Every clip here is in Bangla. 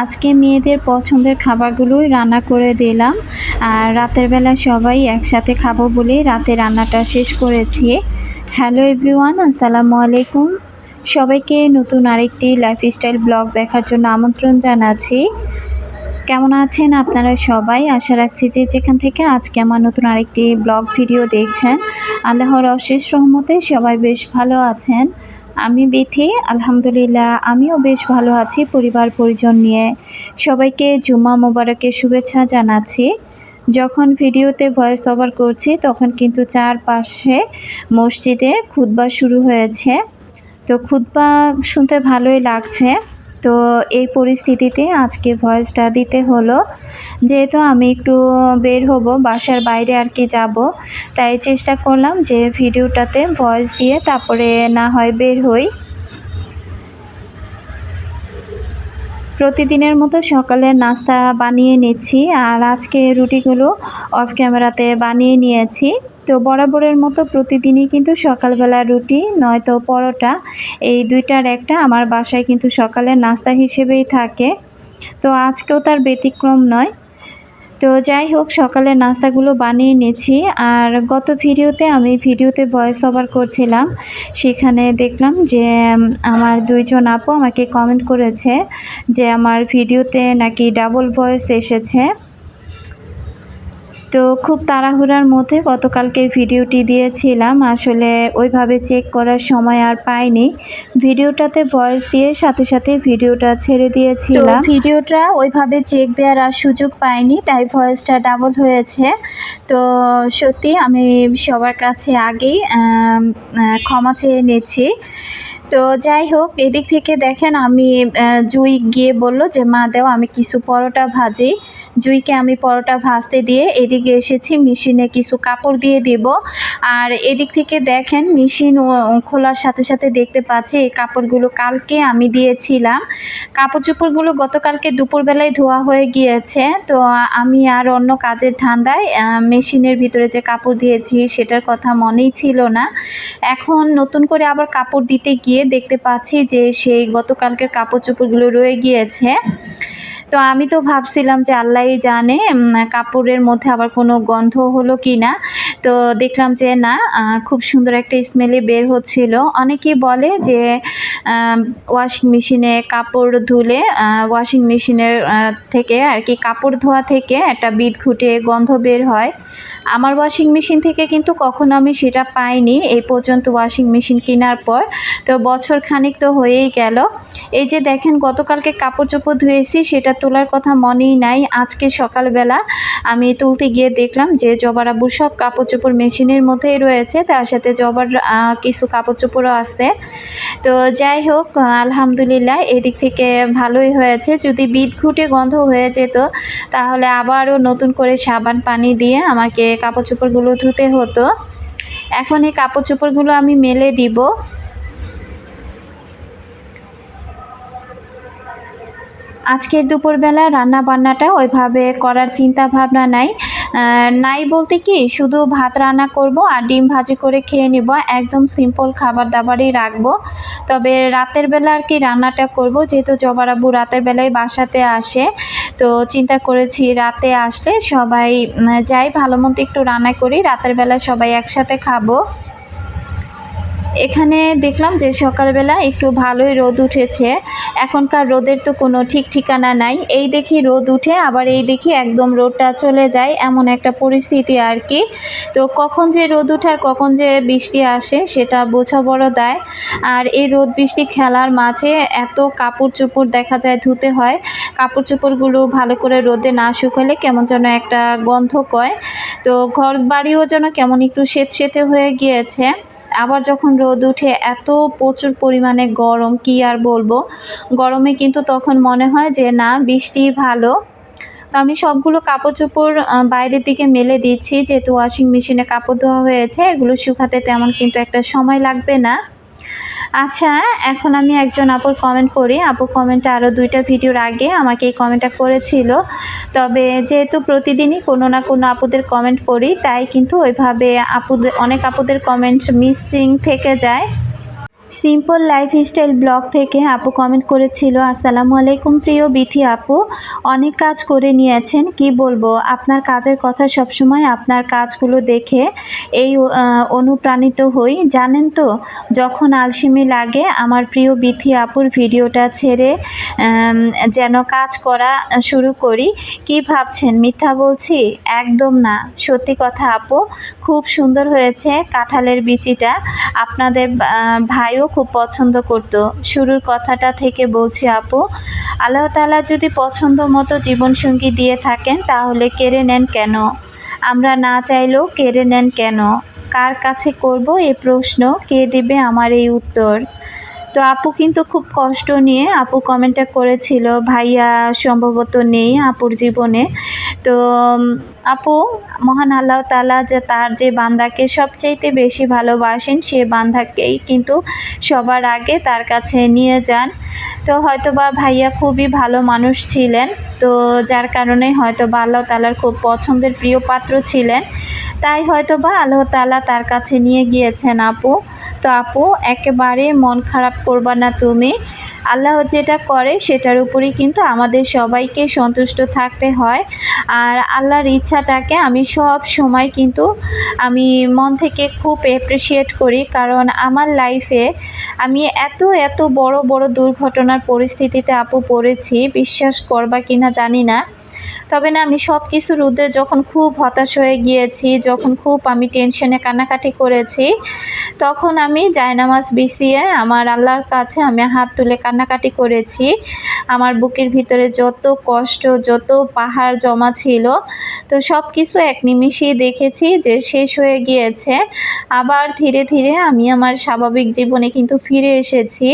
আজকে মেয়েদের পছন্দের খাবারগুলোই রান্না করে দিলাম। আর রাতের বেলা সবাই একসাথে খাব বলে রাতে রান্নাটা শেষ করেছি। হ্যালো এভরিওয়ান আসসালামু আলাইকুম। সবাইকে নতুন আরেকটি লাইফস্টাইল ব্লগ দেখার জন্য আমন্ত্রণ জানাচ্ছি। কেমন আছেন আপনারা সবাই? আশা রাখছি যে যেখান থেকে আজকে আমার নতুন আরেকটি ব্লগ ভিডিও দেখছেন, আল্লাহর অশেষ রহমতে সবাই বেশ ভালো আছেন। আমি বিথি, আলহামদুলিল্লাহ, আমিও বেশ ভালো আছি পরিবার পরিজন নিয়ে। সবাইকে জুম্মা মোবারকের শুভেচ্ছা জানাচ্ছি। যখন ভিডিওতে ভয়েস ওভার করছি, তখন কিন্তু চারপাশে মসজিদে খুতবা শুরু হয়েছে। তো খুতবা শুনতে ভালোই লাগছে। তো এই পরিস্থিতিতে আজকে ভয়েসটা দিতে হলো, যেহেতু আমি একটু বের হব, বাসার বাইরে আর কি যাব, তাই চেষ্টা করলাম যে ভিডিওটাতে ভয়েস দিয়ে তারপরে না হয় বের হই। প্রতিদিনের মতো সকালের নাস্তা বানিয়ে নিচ্ছি। আর আজকে রুটিগুলো অফ ক্যামেরাতে বানিয়ে নিয়েছি। তো বরাবরের মতো প্রতিদিনই কিন্তু সকালবেলা রুটি, নয়তো পরোটা, এই দুইটার একটা আমার বাসায় কিন্তু সকালের নাস্তা হিসেবেই থাকে। তো আজকেও তার ব্যতিক্রম নয়। তো যাই হোক, সকালের নাস্তাগুলো বানিয়ে নিয়েছি। আর গত ভিডিওতে আমি ভিডিওতে ভয়েস ওভার করছিলাম। সেখানে দেখলাম যে আমার দুইজন আপু আমাকে কমেন্ট করেছে যে, আমার ভিডিওতে নাকি ডাবল ভয়েস এসেছে। তো খুব তাড়াহুড়ার মধ্যে গতকালকে ভিডিওটি দিয়েছিলাম। আসলে ওইভাবে চেক করার সময় আর পাইনি। ভিডিওটাতে ভয়েস দিয়ে সাথে সাথে ভিডিওটা ছেড়ে দিয়েছিলাম। ভিডিওটা ওইভাবে চেক দেওয়ার আর সুযোগ পাইনি তাই ভয়েসটা ডাবল হয়েছে। তো সত্যি আমি সবার কাছে আগেই ক্ষমা চেয়ে নিচ্ছি। তো যাই হোক এদিক থেকে দেখেন আমি জুই গিয়ে বলল যে মা দেও আমি কিছু পরোটা ভাজি। জুইকে আমি পরোটা ভাজতে দিয়ে এদিকে এসেছি, মেশিনে কিছু কাপড় দিয়ে দেব। আর এদিক থেকে দেখেন, মেশিন খোলার সাথে সাথে দেখতে পাচ্ছি এই কাপড়গুলো কালকে আমি দিয়েছিলাম। কাপড় চোপড়গুলো গতকালকে দুপুরবেলায় ধোয়া হয়ে গিয়েছে। তো আমি আর অন্য কাজের ধান্দায় মেশিনের ভিতরে যে কাপড় দিয়েছি সেটার কথা মনেই ছিল না। এখন নতুন করে আবার কাপড় দিতে গিয়ে দেখতে পাচ্ছি যে সেই গতকালকের কাপড় চোপড়গুলো রয়ে গিয়েছে। তো আমি তো ভাবছিলাম যে আল্লাহই জানে কাপড়ের মধ্যে আবার কোনো গন্ধ হলো কি না। তো দেখলাম যে না খুব সুন্দর একটা স্মেলে বের হচ্ছিল। অনেকে বলে যে ওয়াশিং মেশিনে কাপড় ধুলে ওয়াশিং মেশিনের থেকে আর কি কাপড় ধোয়া থেকে একটা বিদ ঘুটে গন্ধ বের হয়। আমার ওয়াশিং মেশিন থেকে কিন্তু কখনো আমি সেটা পাইনি। এই পর্যন্ত ওয়াশিং মেশিন কেনার পর তো বছর খানিক তো হয়েই গেল। এই যে দেখেন গতকালকে কাপড় চোপড় ধুয়েছি, সেটা তোলার কথা মনেই নাই। আজকে সকালবেলা আমি তুলতে গিয়ে দেখলাম যে জবার আব্বুর সব কাপড় চোপড় মেশিনের মধ্যেই রয়েছে, তার সাথে জবার কিছু কাপড় চোপড়ও আছে। তো যাই হোক, আলহামদুলিল্লাহ এদিক থেকে ভালোই হয়েছে। যদি বিদ ঘুটে গন্ধ হয়ে যেত, তাহলে আবারও নতুন করে সাবান পানি দিয়ে আমাকে কাপড় চোপড়গুলো ধুতে হতো। এখন এই কাপড় চোপড়গুলো আমি মেলে দিব। আজকের দুপুরবেলা রান্না বান্নাটা ওইভাবে করার চিন্তা ভাবনা নাই নাই বলতে কি, শুধু ভাত রান্না করব আর ডিম ভাজি করে খেয়ে নিব। একদম সিম্পল খাবার দাবারই রাখব। তবে রাতের বেলা আর কি রান্নাটা করব, যেহেতু জবারাবু রাতের বেলায় বাসাতে আসে, তো চিন্তা করেছি রাতে আসলে সবাই যাই ভালো মতো একটু রান্না করি, রাতের বেলা সবাই একসাথে খাব। এখানে দেখলাম যে সকালবেলা একটু ভালোই রোদ উঠেছে। এখনকার রোদের তো কোনো ঠিক ঠিকানা নাই। এই দেখি রোদ উঠে, আবার এই দেখি একদম রোদটা চলে যায়, এমন একটা পরিস্থিতি আর কি। তো কখন যে রোদ উঠার, কখন যে বৃষ্টি আসে, সেটা বোঝা বড় দেয়। আর এই রোদ বৃষ্টি খেলার মাঝে এত কাপড় চোপড় দেখা যায় ধুতে হয়। কাপড় চোপড়গুলো ভালো করে রোদে না শুকালে কেমন যেন একটা গন্ধ কয়। তো ঘর বাড়িও যেন কেমন একটু সেত সেতে হয়ে গিয়েছে। আবার যখন রোদ উঠে এত প্রচুর পরিমাণে গরম, কি আর বলব? গরমে কিন্তু তখন মনে হয় যে, না, বৃষ্টি ভালো। তো আমি সবগুলো কাপড় চোপড় বাইরের দিকে মেলে দিচ্ছি। যেহেতু ওয়াশিং মেশিনে কাপড় ধোয়া হয়েছে, এগুলো শুকাতে তেমন কিন্তু একটা সময় লাগবে না। আচ্ছা এখন আমি একজন আপুর কমেন্ট করি আপু কমেন্টটা আরও দুইটা ভিডিওর আগে আমাকে এই কমেন্টটা করেছিল। তবে যেহেতু প্রতিদিনই কোনো না কোনো আপুদের কমেন্ট করি তাই কিন্তু ওইভাবে আপুদের অনেক আপুদের কমেন্ট মিসিং থেকে যায়। সিম্পল লাইফস্টাইল ব্লগ থেকে আপু কমেন্ট করেছিল আসসালামু আলাইকুম প্রিয় বিথি আপু অনেক কাজ করে নিয়েছেন কি বলব? আপনার কাজের কথা সবসময় আপনার কাজগুলো দেখে এই অনুপ্রাণিত হই। জানেন তো যখন আলসিমি লাগে আমার প্রিয় বিথি আপুর ভিডিওটা ছেড়ে যেন কাজ করা শুরু করি। কি ভাবছেন? মিথ্যা বলছি? একদম না। সত্যি কথা আপু খুব সুন্দর হয়েছে কাঁঠালের বিচিটা। আপনাদের আহ, ভাইও খুব পছন্দ করত। শুরুর কথাটা থেকে বলছি, আপু, আল্লাহ তালা যদি পছন্দ মতো জীবনসঙ্গী দিয়ে থাকেন, তাহলে কেড়ে নেন কেন? আমরা না চাইলেও কেড়ে নেন কেন? কার কাছে করব এ প্রশ্ন? কে দেবে আমার এই উত্তর? তো আপু কিন্তু খুব কষ্ট নিয়ে আপু কমেন্টটা করেছিল, ভাইয়া সম্ভবত নেই আপুর জীবনে। তো আপু, মহান আল্লাহ তালা যে তার যে বান্দাকে সবচাইতে বেশি ভালোবাসেন, সে বান্ধাকেই কিন্তু সবার আগে তার কাছে নিয়ে যান। তো হয়তোবা ভাইয়া খুবই ভালো মানুষ ছিলেন, তো যার কারণে হয়তোবা আল্লাহ তালার খুব পছন্দের প্রিয় পাত্র ছিলেন। তাই হয়তো বা আল্লাহ তাআলা তার কাছে নিয়ে গিয়েছেন, আপু। তো আপু, একেবারে মন খারাপ করবা না তুমি। আল্লাহ যেটা করে সেটার উপরেই কিন্তু আমাদের সবাইকে সন্তুষ্ট থাকতে হয়। আর আল্লাহর ইচ্ছাটাকে আমি সব সময় কিন্তু আমি মন থেকে খুব অ্যাপ্রিসিয়েট করি, কারণ আমার লাইফে আমি এত এত বড় বড় দুর্ঘটনার পরিস্থিতিতে আপু পড়েছি। বিশ্বাস করবা কিনা জানি না। তবে না, আমি সব কিছুর ঊর্ধ্বে যখন খুব হতাশ হয়ে গিয়েছি, যখন খুব আমি টেনশনে কান্নাকাটি করেছি, তখন আমি জায়নামাজ বিছিয়ে আমার আল্লাহর কাছে আমি হাত তুলে কান্নাকাটি করেছি। আমার বুকের ভিতরে যত কষ্ট, যত পাহাড় জমা ছিল, তো সব কিছু এক নিমিষেই দেখেছি যে শেষ হয়ে গিয়েছে। আবার ধীরে ধীরে আমি আমার স্বাভাবিক জীবনে কিন্তু ফিরে এসেছি।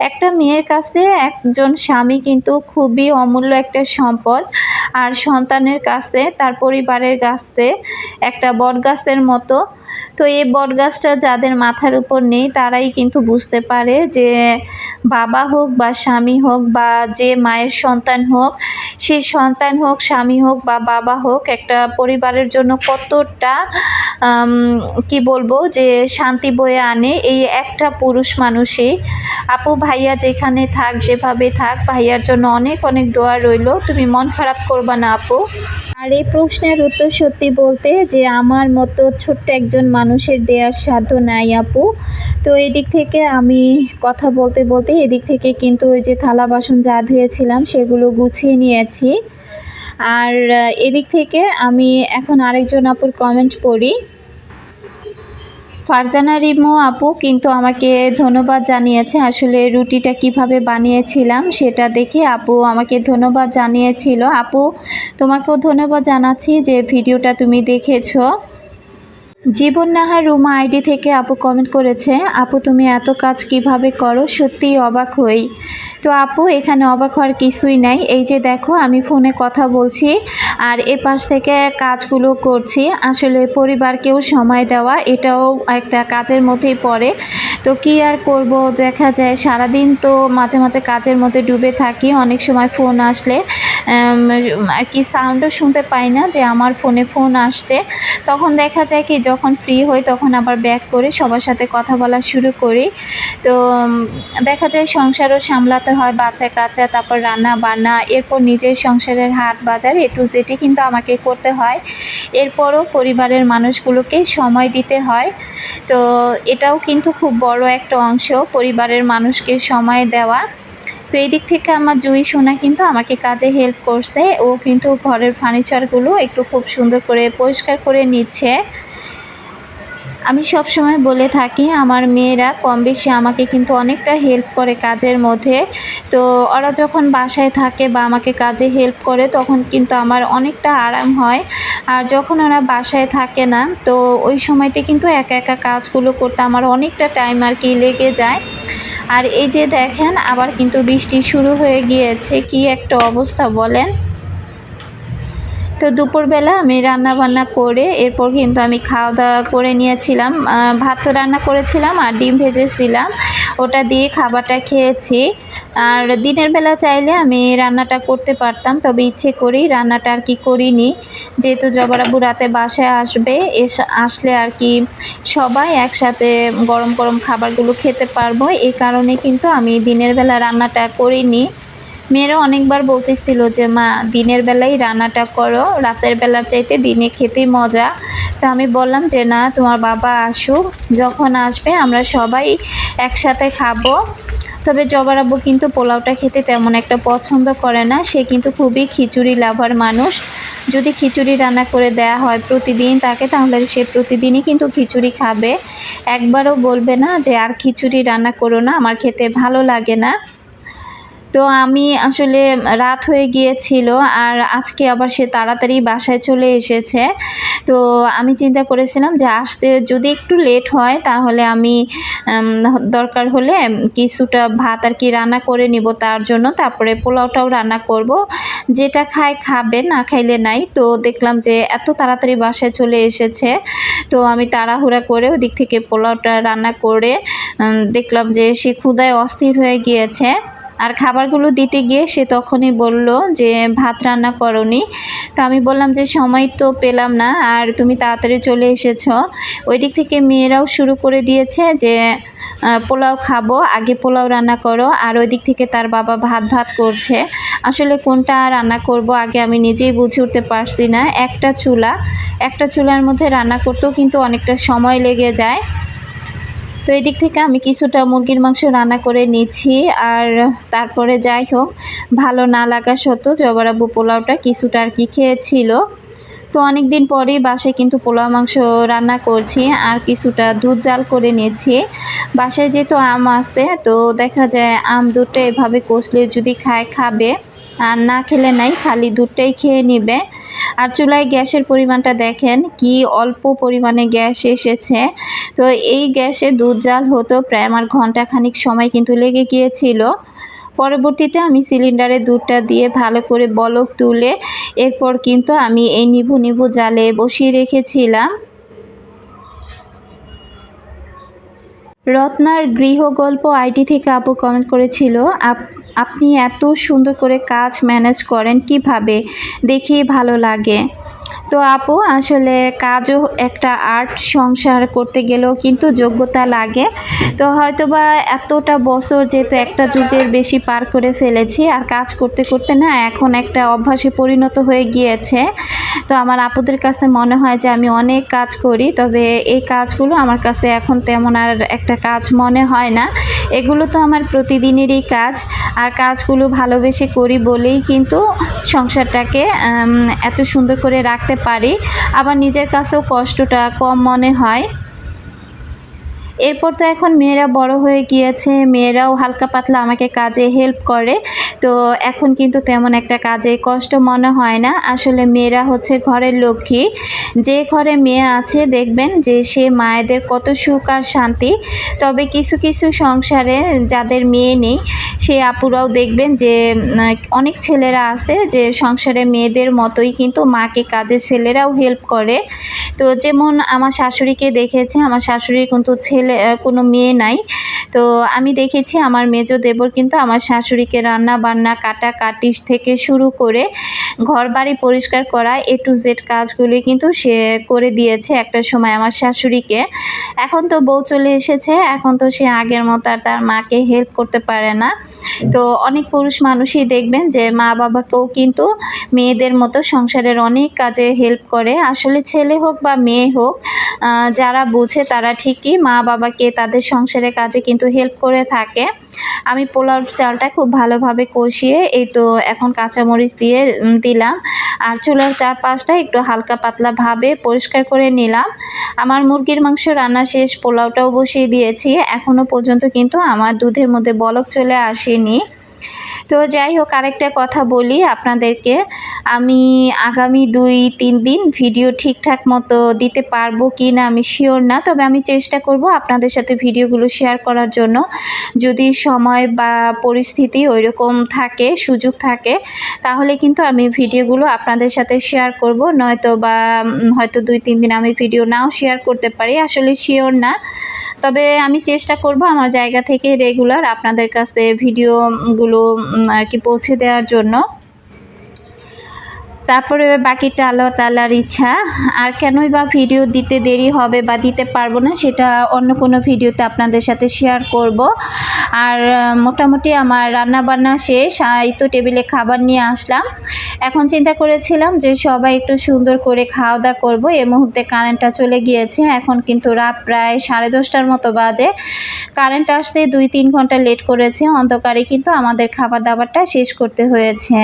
একটা মেয়ের কাছে একজন স্বামী কিন্তু খুবই অমূল্য একটা সম্পদ, আর সন্তানের কাছে, তার পরিবারের কাছে, একটা বট গাছের মতো তো এই বটগাছটা যাদের মাথার উপর নেই, তারাই কিন্তু বুঝতে পারে যে বাবা হোক বা স্বামী হোক বা যে মায়ের সন্তান হোক সেই সন্তান হোক, স্বামী হোক বা বাবা হোক, একটা পরিবারের জন্য কতটা কি বলব, যে শান্তি বয়ে আনে এই একটা পুরুষ মানুষই। আপু, ভাইয়া যেখানে থাক, যেভাবে থাক, ভাইয়ার জন্য অনেক অনেক দোয়া রইল। তুমি মন খারাপ করবা না, আপু। আর এই প্রশ্নের উত্তর সত্যি বলতে যে আমার মতো ছোট্ট একজন মানুষের দেওয়ার সাধ্য নাই, আপু। তো এদিক থেকে আমি কথা বলতে বলতে এদিক থেকে কিন্তু ওই যে থালা বাসন যা ধুয়েছিলাম সেগুলো গুছিয়ে নিয়েছি। আর এদিক থেকে আমি এখন আরেকজন আপুর কমেন্ট পড়ি। ফারজানা রিমো আপু কিন্তু আমাকে ধন্যবাদ জানিয়েছে আসলে রুটিটা কীভাবে বানিয়েছিলাম সেটা দেখে আপু আমাকে ধন্যবাদ জানিয়েছিল। আপু, তোমাকেও ধন্যবাদ জানাচ্ছি যে ভিডিওটা তুমি দেখেছ। জীবন নাহার রুমা আইডি থেকে আপু কমেন্ট করেছে, আপু, তুমি এত কাজ কীভাবে করো? সত্যিই অবাক হই। তো আপু, এখানে অবাক হওয়ার কিছুই নাই। এই যে দেখো, আমি ফোনে কথা বলছি আর এ পাশ থেকে কাজগুলো করছি। আসলে পরিবারকেও সময় দেওয়া, এটাও একটা কাজের মধ্যেই পড়ে। তো কি আর করব? দেখা যায় সারাদিন তো মাঝে মাঝে কাজের মধ্যে ডুবে থাকি, অনেক সময় ফোন আসলে আর কি সাউন্ডও শুনতে পাই না যে আমার ফোনে ফোন আসছে। তখন দেখা যায় কি, যখন ফ্রি হই তখন আবার ব্যাক করে সবার সাথে কথা বলা শুরু করি। তো দেখা যায় সংসারও সামলাতে হয় বাচ্চা কাচ্চা তারপর রান্না বান্না, এরপর নিজের সংসারের হাট বাজার এ টু জেটি কিন্তু আমাকে করতে হয়। এরপরও পরিবারের মানুষগুলোকে সময় দিতে হয়। তো এটাও কিন্তু খুব বড় একটা অংশ, পরিবারের মানুষকে সময় দেওয়া। তো এই দিক থেকে আমার জুই সোনা কিন্তু আমাকে কাজে হেল্প করছে। ও কিন্তু ঘরের ফার্নিচারগুলো একটু খুব সুন্দর করে পরিষ্কার করে নিচ্ছে। আমি সব সময় বলে থাকি, আমার মেয়েরা কম বেশি আমাকে কিন্তু অনেকটা হেল্প করে কাজের মধ্যে। তো ওরা যখন বাসায় থাকে বা আমাকে কাজে হেল্প করে, তখন কিন্তু আমার অনেকটা আরাম হয়। আর যখন ওরা বাসায় থাকে না, তো ওই সময়তে কিন্তু একা একা কাজগুলো করতে আমার অনেকটা টাইম আর কি লেগে যায়। আর এই যে দেখেন, আবার কিন্তু বৃষ্টি শুরু হয়ে গিয়েছে, কি একটা অবস্থা বলেন? তো দুপুরবেলা আমি রান্না বান্না করে এরপর কিন্তু আমি খাওয়া দাওয়া করে নিয়েছিলাম। ভাত রান্না করেছিলাম আর ডিম ভেজেছিলাম। ওটা দিয়ে খাবারটা খেয়েছি। আর দিনের বেলা চাইলে আমি রান্নাটা করতে পারতাম, তবে ইচ্ছে করেই রান্নাটা আর কি করিনি। যেহেতু জবরাবু রাতে বাসায় আসবে, এসে আসলে আর কি সবাই একসাথে গরম গরম খাবারগুলো খেতে পারব। এই কারণে কিন্তু আমি দিনের বেলা রান্নাটা করিনি। মেয়েরা অনেকবার বলতেছিল যে, মা, দিনের বেলায় রান্নাটা করো, রাতের বেলার চাইতে দিনে খেতেই মজা। তো আমি বললাম যে, না, তোমার বাবা আসুক, যখন আসবে আমরা সবাই একসাথে খাব। তবে জবার আব্বু কিন্তু পোলাওটা খেতে তেমন একটা পছন্দ করে না। সে কিন্তু খুবই খিচুড়ি লাভার মানুষ। যদি খিচুড়ি রান্না করে দেয়া হয় প্রতিদিন তাকে, তাহলে সে প্রতিদিনই কিন্তু খিচুড়ি খাবে। একবারও বলবে না যে, আর খিচুড়ি রান্না করো না, আমার খেতে ভালো লাগে না। তো আমি আসলে রাত হয়ে গিয়েছিল আর আজকে আবার সে তাড়াতাড়ি বাসায় চলে এসেছে। তো আমি চিন্তা করেছিলাম যে আসতে যদি একটু লেট হয় তাহলে আমি দরকার হলে কিছুটা ভাত আর কি রান্না করে নিব তার জন্য। তারপরে পোলাওটাও রান্না করব। যেটা খায় খাবে, না খাইলে নাই। তো দেখলাম যে এত তাড়াতাড়ি বাসায় চলে এসেছে। তো আমি তাড়াহুড়া করে ওদিক থেকে পোলাওটা রান্না করে দেখলাম যে সে ক্ষুদায় অস্থির হয়ে গিয়েছে। আর খাবারগুলো দিতে গিয়ে সে তখনই বলল যে, ভাত রান্না করনি। তো আমি বললাম যে, সময় তো পেলাম না, আর তুমি তাড়াতাড়ি চলে এসেছ। ওই দিক থেকে মেয়েরাও শুরু করে দিয়েছে যে পোলাও খাব, আগে পোলাও রান্না করো। আর ওই দিক থেকে তার বাবা ভাত ভাত করছে। আসলে কোনটা রান্না করব আগে আমি নিজেই বুঝে উঠতে পারছি না। একটা চুলা, একটা চুলার মধ্যে রান্না করতেও কিন্তু অনেকটা সময় লেগে যায়। তো এই দিক থেকে আমি কিছুটা মুরগির মাংস রান্না করে নিয়েছি, আর তারপরে যাই হোক, ভালো না লাগা সত্ত্বেও জবরাবু পোলাওটা কিছুটা আর কি খেয়েছিল। তো অনেক দিন পরেই বাসায় কিন্তু পোলাও মাংস রান্না করছি, আর কিছুটা দুধ জাল করে নিয়েছি। বাসায় যেহেতু আম আসছে তো দেখা যায় আম দুধটা এভাবে কষলে যদি খায়, খাবে। আর না খেলে নাই, খালি দুধটাই খেয়ে নিবে। আর চুলায় গ্যাসের পরিমাণটা দেখেন কি অল্প পরিমাণে গ্যাস এসেছে। তো এই গ্যাসে দুধ, জাল হতো প্রায় আমার ঘণ্টা খানিক সময় কিন্তু লেগে গিয়েছিল। পরবর্তীতে আমি সিলিন্ডারে দুধটা দিয়ে ভালো করে বলক তুলে এরপর কিন্তু আমি এই নিভু নিভু জালে বসিয়ে রেখেছিলাম। রত্নার গৃহগল্প আইডি থেকে আপু কমেন্ট করেছিল, আপ- আপনি এত সুন্দর করে কাজ ম্যানেজ করেন কীভাবে? দেখেই ভালো লাগে। তো আপু, আসলে কাজও একটা আর্ট সংসার করতে গেলেও কিন্তু যোগ্যতা লাগে। তো হয়তোবা এতটা বছর যেহেতু একটা যুগের বেশি পার করে ফেলেছি, আর কাজ করতে করতে না এখন একটা অভ্যাসে পরিণত হয়ে গিয়েছে। তো আমার আপুদের কাছে মনে হয় যে আমি অনেক কাজ করি, তবে এই কাজগুলো আমার কাছে এখন তেমন আর একটা কাজ মনে হয় না। এগুলো তো আমার প্রতিদিনেরই কাজ, আর কাজগুলো ভালোবেসে করি বলেই কিন্তু সংসারটাকে এত সুন্দর করে রাখতে পারি। আবার নিজের কাছেও কষ্টটা কম মনে হয়। এরপর তো এখন মেয়েরা বড় হয়ে গিয়েছে, মেয়েরাও হালকা পাতলা আমাকে কাজে হেল্প করে। তো এখন কিন্তু তেমন একটা কাজে কষ্ট মনে হয় না। আসলে মেয়েরা হচ্ছে ঘরের লক্ষ্মী। যে ঘরে মেয়ে আছে, দেখবেন যে সে মায়েদের কত সুখ আর শান্তি। তবে কিছু কিছু সংসারে যাদের মেয়ে নেই, সে আপুরাও দেখবেন যে অনেক ছেলেরা আছে যে সংসারে মেয়েদের মতোই কিন্তু মাকে কাজে ছেলেরাও হেল্প করে। তো যেমন আমার শাশুড়িকে দেখেছে, আমার শাশুড়ির কিন্তু ছেলে কোনো মেয়ে নাই। তো আমি দেখেছি, আমার মেজ দেবর কিন্তু আমার শাশুড়িকে রান্না বান্না, কাটা কাটি থেকে শুরু করে ঘর বাড়ি পরিষ্কার করা এ টু জেড কাজগুলি কিন্তু সে করে দিয়েছে একটা সময় আমার শাশুড়িকে। এখন তো বউ চলে এসেছে, এখন তো সে আগের মতো আর তার মাকে হেল্প করতে পারে না। তো অনেক পুরুষ মানুষই দেখবেন যে মা বাবাকেও কিন্তু মেয়েদের মতো সংসারের অনেক কাজে হেল্প করে। আসলে ছেলে হোক বা মেয়ে হোক যারা বুঝে তারা ঠিকই মা বাবাকে তাদের সংসারের কাজে কিন্তু হেল্প করে থাকে। আমি পোলাও চালটা খুব ভালোভাবে কষিয়ে এই তো এখন কাঁচামরিচ দিয়ে দিলাম। আর চুলার চারপাশটা একটু হালকা পাতলা ভাবে পরিষ্কার করে নিলাম। আমার মুরগির মাংস রান্না শেষ, পোলাওটাও বসিয়ে দিয়েছি। এখনও পর্যন্ত কিন্তু আমার দুধের মধ্যে বলক চলে আসেনি তো যাই হোক, আরেকটা কথা বলি আপনাদেরকে। আমি আগামী দুই, তিন দিন ভিডিও ঠিকঠাক মতো দিতে পারব কি না আমি শিওর না, তবে আমি চেষ্টা করব আপনাদের সাথে ভিডিওগুলো শেয়ার করার জন্য। যদি সময় বা পরিস্থিতি ওইরকম থাকে, সুযোগ থাকে, তাহলে কিন্তু আমি ভিডিওগুলো আপনাদের সাথে শেয়ার করব। নয়তো বা হয়তো দুই, তিন দিন আমি ভিডিও নাও শেয়ার করতে পারি। আসলে শিওর না। তবে আমি চেষ্টা করব আমার জায়গা থেকে রেগুলার আপনাদের কাছে ভিডিওগুলো আর কি পৌঁছে দেওয়ার জন্য। তারপরে বাকিটা আল্লাহ তাল্লার ইচ্ছা। আর কেনই বা ভিডিও দিতে দেরি হবে বা দিতে পারব না, সেটা অন্য কোনো ভিডিওতে আপনাদের সাথে শেয়ার করব। আর মোটামুটি আমার রান্না বান্না শেষ এই তো টেবিলে খাবার নিয়ে আসলাম। এখন চিন্তা করেছিলাম যে সবাই একটু সুন্দর করে খাওয়া দাওয়া করব। এই মুহূর্তে কারেন্টটা চলে গিয়েছে, এখন কিন্তু রাত প্রায় সাড়ে দশটার মতো বাজে। কারেন্ট আসতে দুই তিন ঘণ্টা লেট করেছে, অন্ধকারে কিন্তু আমাদের খাবার দাবারটা শেষ করতে হয়েছে।